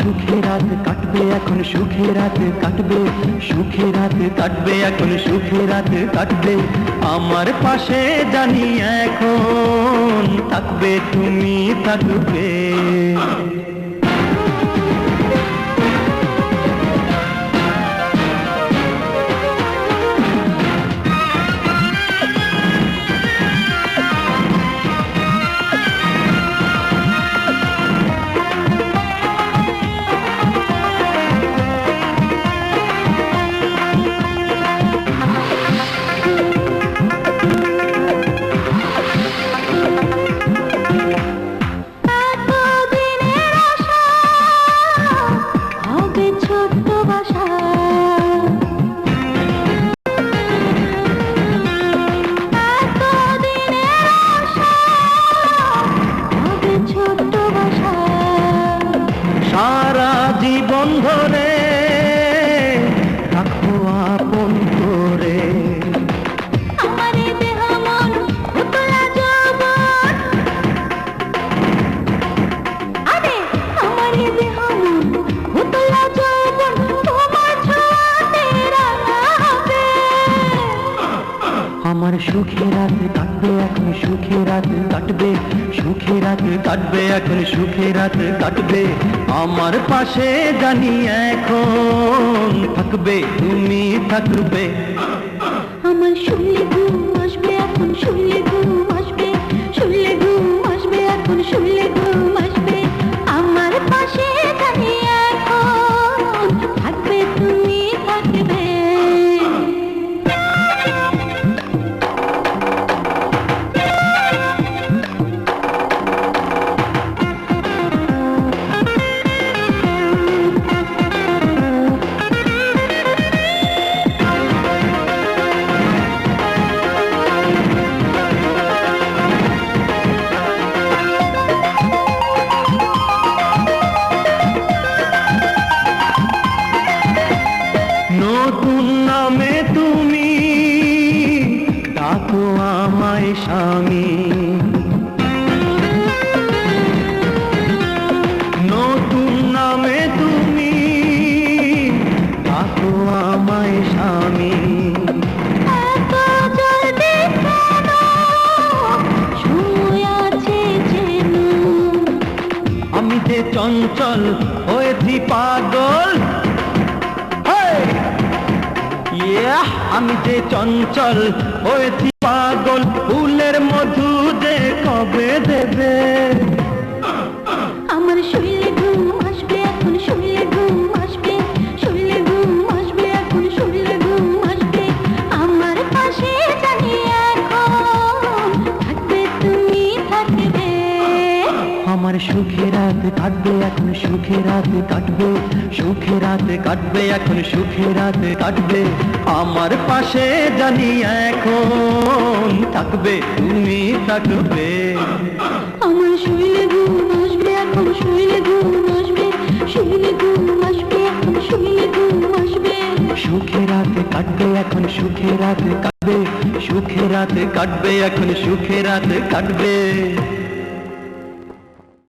সুখে রাত কাটবে, এখন সুখে রাত কাটবে, সুখে রাত কাটবে, এখন সুখে রাত কাটবে। আমার পাশে জানি এখন থাকবে, তুমি থাকবে। আমার সুখে রাত কাটবে, এখন সুখে রাত কাটবে, সুখে রাত কাটবে, এখন সুখে রাত কাটবে। আমার পাশে জানি এখন থাকবে, তুমি থাকবে। আমার শুনলে নতুন নামে তুমি ডাকো আমায় স্বামী। নতুন নামে তুমি ডাকো আমায় স্বামী। আমি যে চঞ্চল হয়েছি পাগল। আমি যে চঞ্চল হয়েছি পাগল ফুলের মধু যে কবে দেবে? সুখে রাত কাটবে এখন সুখে রাত কাটবে সুখে রাত কাটবে এখন সুখে রাত কাটবে। আমার পাশে জানি এখন থাকবে তুমি থাকবে। আমার শুনলে ঘুম আসবে এখন শুনলে ঘুম আসবে শুনলে ঘুম আসবে এখন শুনলে ঘুম আসবে। সুখে রাত কাটবে এখন সুখে রাত কাটবে সুখে রাত কাটবে এখন সুখে রাত কাটবে।